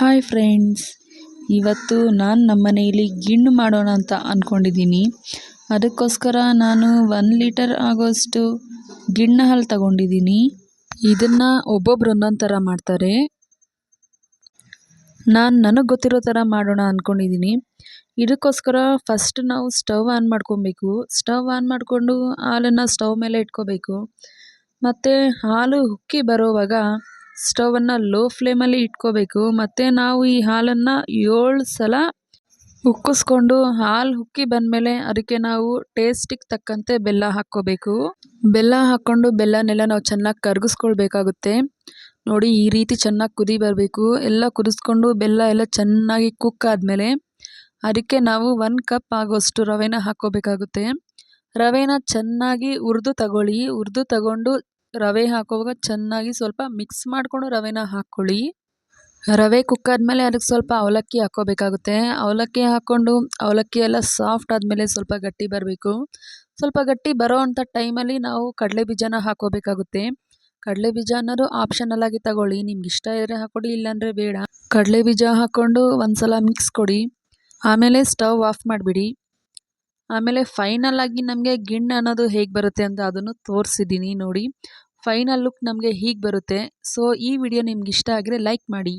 Hi friends ಇವತ್ತು ನಾನು ನಮ್ಮ ಮನೆಯಲ್ಲಿ ಗಿಣ್ಣು ಮಾಡೋಣ ಅಂತ ಅಂದ್ಕೊಂಡಿದ್ದೀನಿ ಅದಕ್ಕೋಸ್ಕರ ನಾನು ಒನ್ ಲೀಟರ್ ಆಗೋಷ್ಟು ಗಿಣ್ಣ ಹಾಲು ತಗೊಂಡಿದ್ದೀನಿ. ಇದನ್ನು ಒಬ್ಬೊಬ್ರು ಒಂದೊಂದು ಥರ ಮಾಡ್ತಾರೆ. ನಾನು ನನಗೆ ಗೊತ್ತಿರೋ ಥರ ಮಾಡೋಣ ಅಂದ್ಕೊಂಡಿದ್ದೀನಿ ಇದಕ್ಕೋಸ್ಕರ ಫಸ್ಟ್ ನಾವು ಸ್ಟವ್ ಆನ್ ಮಾಡ್ಕೊಬೇಕು. ಸ್ಟವ್ ಆನ್ ಮಾಡಿಕೊಂಡು ಹಾಲನ್ನು ಸ್ಟವ್ ಮೇಲೆ ಇಟ್ಕೋಬೇಕು. ಮತ್ತು ಹಾಲು ಉಕ್ಕಿ ಬರೋವಾಗ ಸ್ಟವನ್ನು ಲೋ ಫ್ಲೇಮಲ್ಲಿ ಇಟ್ಕೋಬೇಕು. ಮತ್ತು ನಾವು ಈ ಹಾಲನ್ನು ಏಳು ಸಲ ಉಕ್ಕಿಸ್ಕೊಂಡು ಹಾಲು ಉಕ್ಕಿ ಬಂದಮೇಲೆ ಅದಕ್ಕೆ ನಾವು ಟೇಸ್ಟಿಗೆ ತಕ್ಕಂತೆ ಬೆಲ್ಲ ಹಾಕ್ಕೋಬೇಕು. ಬೆಲ್ಲ ಹಾಕ್ಕೊಂಡು ಬೆಲ್ಲನೆಲ್ಲ ನಾವು ಚೆನ್ನಾಗಿ ಕರಗಿಸ್ಕೊಳ್ಬೇಕಾಗುತ್ತೆ. ನೋಡಿ ಈ ರೀತಿ ಚೆನ್ನಾಗಿ ಕುದಿ ಬರಬೇಕು. ಎಲ್ಲ ಕುದಿಸ್ಕೊಂಡು ಬೆಲ್ಲ ಎಲ್ಲ ಚೆನ್ನಾಗಿ ಕುಕ್ ಆದಮೇಲೆ ಅದಕ್ಕೆ ನಾವು ಒನ್ ಕಪ್ ಆಗೋಷ್ಟು ರವೆನ ಹಾಕ್ಕೋಬೇಕಾಗುತ್ತೆ. ರವೆನ ಚೆನ್ನಾಗಿ ಹುರಿದು ತಗೊಳ್ಳಿ. ಹುರಿದು ತಗೊಂಡು ರವೆ ಹಾಕುವಾಗ ಚೆನ್ನಾಗಿ ಸ್ವಲ್ಪ ಮಿಕ್ಸ್ ಮಾಡಿಕೊಂಡು ರವೆನ ಹಾಕ್ಕೊಳ್ಳಿ. ರವೆ ಕುಕ್ ಮೇಲೆ ಅದಕ್ಕೆ ಸ್ವಲ್ಪ ಅವಲಕ್ಕಿ ಹಾಕೋಬೇಕಾಗುತ್ತೆ ಅವಲಕ್ಕಿ ಹಾಕ್ಕೊಂಡು ಅವಲಕ್ಕಿ ಎಲ್ಲ ಸಾಫ್ಟ್ ಆದಮೇಲೆ ಸ್ವಲ್ಪ ಗಟ್ಟಿ ಬರಬೇಕು. ಸ್ವಲ್ಪ ಗಟ್ಟಿ ಬರೋ ಅಂಥ ಟೈಮಲ್ಲಿ ನಾವು ಕಡಲೆ ಬೀಜನ ಹಾಕೋಬೇಕಾಗುತ್ತೆ ಕಡಲೆ ಬೀಜ ಅನ್ನೋದು ಆಪ್ಷನಲ್ ಆಗಿ ತಗೊಳ್ಳಿ. ನಿಮ್ಗೆ ಇಷ್ಟ ಇದ್ದರೆ ಹಾಕ್ಕೊಡಿ, ಇಲ್ಲಾಂದರೆ ಬೇಡ. ಕಡಲೆ ಬೀಜ ಹಾಕ್ಕೊಂಡು ಒಂದ್ಸಲ ಮಿಕ್ಸ್ ಕೊಡಿ. ಆಮೇಲೆ ಸ್ಟವ್ ಆಫ್ ಮಾಡಿಬಿಡಿ. ಆಮೇಲೆ ಫೈನಲ್ ಆಗಿ ನಮಗೆ ಗಿಣ್ಣ ಅನ್ನೋದು ಹೇಗೆ ಬರುತ್ತೆ ಅಂತ ಅದನ್ನು ತೋರಿಸಿದ್ದೀನಿ ನೋಡಿ. ಫೈನಲ್ ಲುಕ್ ನಮಗೆ ಹೀಗೆ ಬರುತ್ತೆ. ಸೊ ಈ ವಿಡಿಯೋ ನಿಮ್ಗೆ ಇಷ್ಟ ಆಗಿದ್ರೆ ಲೈಕ್ ಮಾಡಿ.